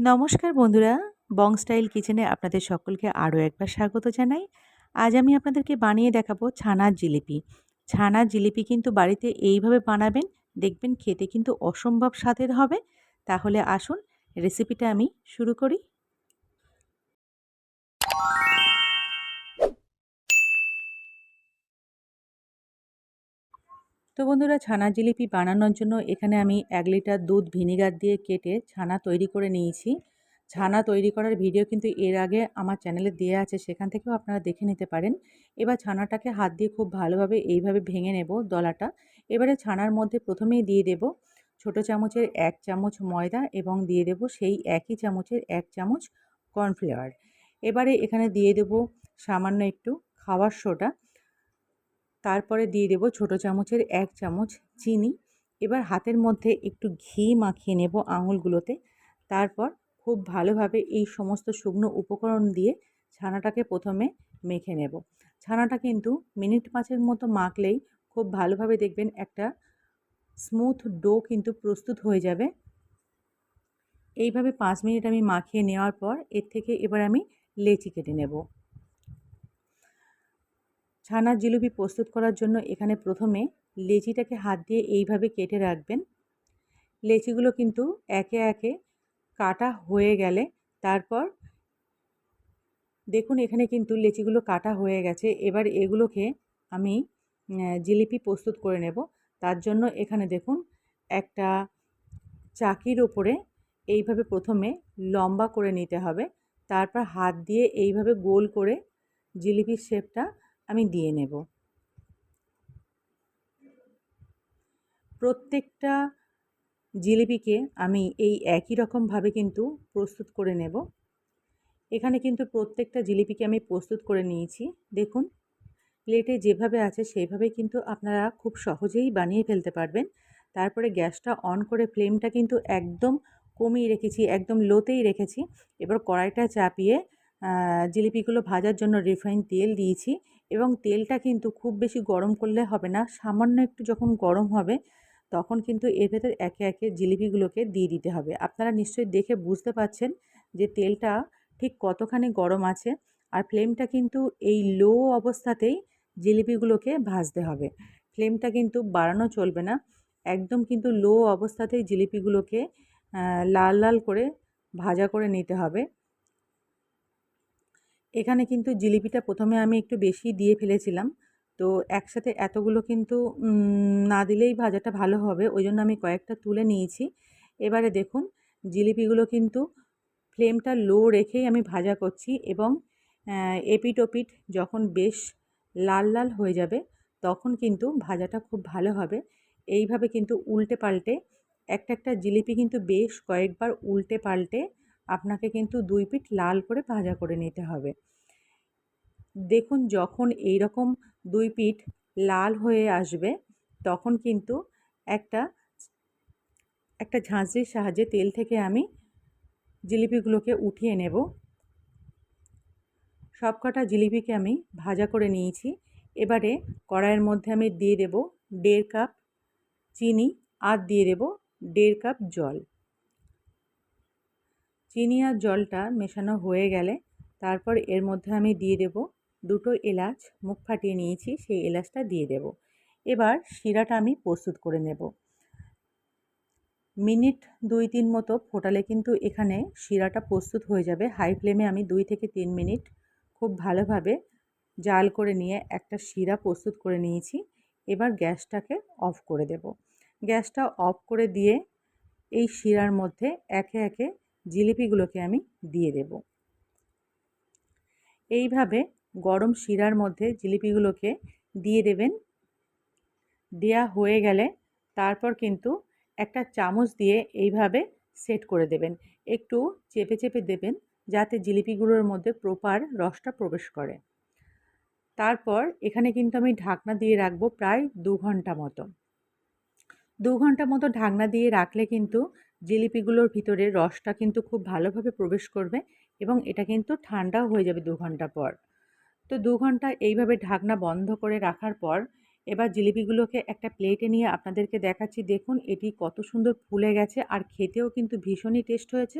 নমস্কার বন্ধুরা, বং স্টাইল কিচেনে আপনাদের সকলকে আরও একবার স্বাগত জানাই। আজ আমি আপনাদেরকে বানিয়ে দেখাবো ছানার জিলিপি। ছানার জিলিপি কিন্তু বাড়িতে এইভাবে বানাবেন, দেখবেন খেতে কিন্তু অসম্ভব স্বাদের হবে। তাহলে আসুন রেসিপিটা আমি শুরু করি। তো বন্ধুরা ছানা জিলিপি বানানোর জন্য এখানে আমি এক লিটার দুধ ভিনিগার দিয়ে কেটে ছানা তৈরি করে নিয়েছি। ছানা তৈরি করার ভিডিও কিন্তু এর আগে আমার চ্যানেলে দেওয়া আছে, সেখান থেকেও আপনারা দেখে নিতে পারেন। এবার ছানাটাকে হাত দিয়ে খুব ভালোভাবে এইভাবে ভেঙে নেব দলাটা। এবারে ছানার মধ্যে প্রথমেই দিয়ে দেব ছোট চামচের এক চামচ ময়দা এবং দিয়ে দেব সেই একই চামচের এক চামচ কর্নফ্লেওয়ার। এবারে এখানে দিয়ে দেব সামান্য একটু খাবার সোডা। তারপরে দিয়ে দেবো ছোটো চামচের এক চামচ চিনি। এবার হাতের মধ্যে একটু ঘি মাখিয়ে নেব আঙুলগুলোতে। তারপর খুব ভালোভাবে এই সমস্ত শুকনো উপকরণ দিয়ে ছানাটাকে প্রথমে মেখে নেব। ছানাটা কিন্তু মিনিট পাঁচের মতো মাখলেই খুব ভালোভাবে দেখবেন একটা স্মুথ ডো কিন্তু প্রস্তুত হয়ে যাবে। এইভাবে পাঁচ মিনিট আমি মাখিয়ে নেওয়ার পর এর থেকে এবার আমি লেচি কেটে নেব। ছানার জিলিপি প্রস্তুত করার জন্য এখানে প্রথমে লেচিটাকে হাত দিয়ে এইভাবে কেটে রাখবেন। লেচিগুলো কিন্তু একে একে কাটা হয়ে গেলে তারপর দেখুন এখানে কিন্তু লেচিগুলো কাটা হয়ে গেছে। এবার এগুলোকে আমি জিলিপি প্রস্তুত করে নেব। তার জন্য এখানে দেখুন একটা চাকির ওপরে এইভাবে প্রথমে লম্বা করে নিতে হবে। তারপর হাত দিয়ে এইভাবে গোল করে জিলিপির শেপটা আমি দিয়ে নেব। প্রত্যেকটা জিলিপিকে আমি এই একই রকমভাবে কিন্তু প্রস্তুত করে নেব। এখানে কিন্তু প্রত্যেকটা জিলিপিকে আমি প্রস্তুত করে নিয়েছি। দেখুন, প্লেটে যেভাবে আছে সেইভাবে কিন্তু আপনারা খুব সহজেই বানিয়ে ফেলতে পারবেন। তারপরে গ্যাসটা অন করে ফ্লেমটা কিন্তু একদম কমিয়ে রেখেছি, একদম লোতেই রেখেছি। এবার কড়াইটা চাপিয়ে জিলিপিগুলো ভাজার জন্য রিফাইন তেল দিয়েছি। এবং তেলটা কিন্তু খুব বেশি গরম করলে হবে না, সামান্য একটু যখন গরম হবে, তখন কিন্তু এর ভেতর একে একে জিলিপিগুলোকে দিয়ে দিতে হবে। আপনারা নিশ্চয়ই দেখে বুঝতে পাচ্ছেন যে তেলটা ঠিক কতখানি গরম আছে আর ফ্লেমটা কিন্তু এই লো অবস্থাতেই জিলিপিগুলোকে ভাজতে হবে। ফ্লেমটা কিন্তু বাড়ানো চলবে না, একদম কিন্তু লো অবস্থাতেই জিলিপিগুলোকে লাল লাল করে ভাজা করে নিতে হবে। এখানে কিন্তু জিলিপিটা প্রথমে আমি একটু বেশি দিয়ে ফেলেছিলাম। তো একসাথে এতগুলো কিন্তু না দিলেই ভাজাটা ভালো হবে ওই জন্য আমি কয়েকটা তুলে নিয়েছি। এবারে দেখুন, জিলিপিগুলো কিন্তু ফ্লেমটা লো রেখেই আমি ভাজা করছি এবং এপিট ওপিট যখন বেশ লাল লাল হয়ে যাবে, তখন কিন্তু ভাজাটা খুব ভালো হবে। এইভাবে কিন্তু উল্টে পাল্টে, একটা একটা জিলিপি কিন্তু বেশ কয়েকবার উল্টে পাল্টে আপনাকে কিন্তু দুই পিঠ লাল করে ভাজা করে নিতে হবে। দেখুন যখন এই রকম দুই পিঠ লাল হয়ে আসবে, তখন কিন্তু একটা একটা ঝাঁঝরির সাহায্যে তেল থেকে আমি জিলিপিগুলোকে উঠিয়ে নেব। সবকটা জিলিপিকে আমি ভাজা করে নিয়েছি। এবারে কড়াইয়ের মধ্যে আমি দিয়ে দেব দেড় কাপ চিনি আর দিয়ে দেব দেড় কাপ জল। চিনি আর জলটা মেশানো হয়ে গেলে তারপর এর মধ্যে আমি দিয়ে দেব দুটো এলাচ, মুখ ফাটিয়ে নিয়েছি, সেই এলাচটা দিয়ে দেব। এবার শিরাটা আমি প্রস্তুত করে নেব। মিনিট দুই তিন মতো ফোটালে কিন্তু এখানে শিরাটা প্রস্তুত হয়ে যাবে। হাই ফ্লেমে আমি দুই থেকে তিন মিনিট খুব ভালোভাবে জাল করে নিয়ে একটা শিরা প্রস্তুত করে নিয়েছি। এবার গ্যাসটাকে অফ করে দেব। গ্যাসটা অফ করে দিয়ে এই শিরার মধ্যে একে একে জিলিপিগুলোকে আমি দিয়ে দেব। এইভাবে গরম শিরার মধ্যে জিলিপিগুলোকে দিয়ে দেবেন। দেয়া হয়ে গেলে তারপর কিন্তু একটা চামচ দিয়ে এইভাবে সেট করে দেবেন। একটু চেপে চেপে দেবেন যাতে জিলিপিগুলোর মধ্যে প্রপার রসটা প্রবেশ করে। তারপর এখানে কিন্তু আমি ঢাকনা দিয়ে রাখব প্রায় দু ঘণ্টা মতো। দু ঘণ্টা মতো ঢাকনা দিয়ে রাখলে কিন্তু জিলিপিগুলোর ভিতরে রসটা কিন্তু খুব ভালোভাবে প্রবেশ করবে এবং এটা কিন্তু ঠান্ডাও হয়ে যাবে দু ঘণ্টা পর। তো দু ঘণ্টা এইভাবে ঢাকনা বন্ধ করে রাখার পর এবার জিলিপিগুলোকে একটা প্লেটে নিয়ে আপনাদেরকে দেখাচ্ছি। দেখুন, এটি কত সুন্দর ফুলে গেছে আর খেতেও কিন্তু ভীষণই টেস্ট হয়েছে।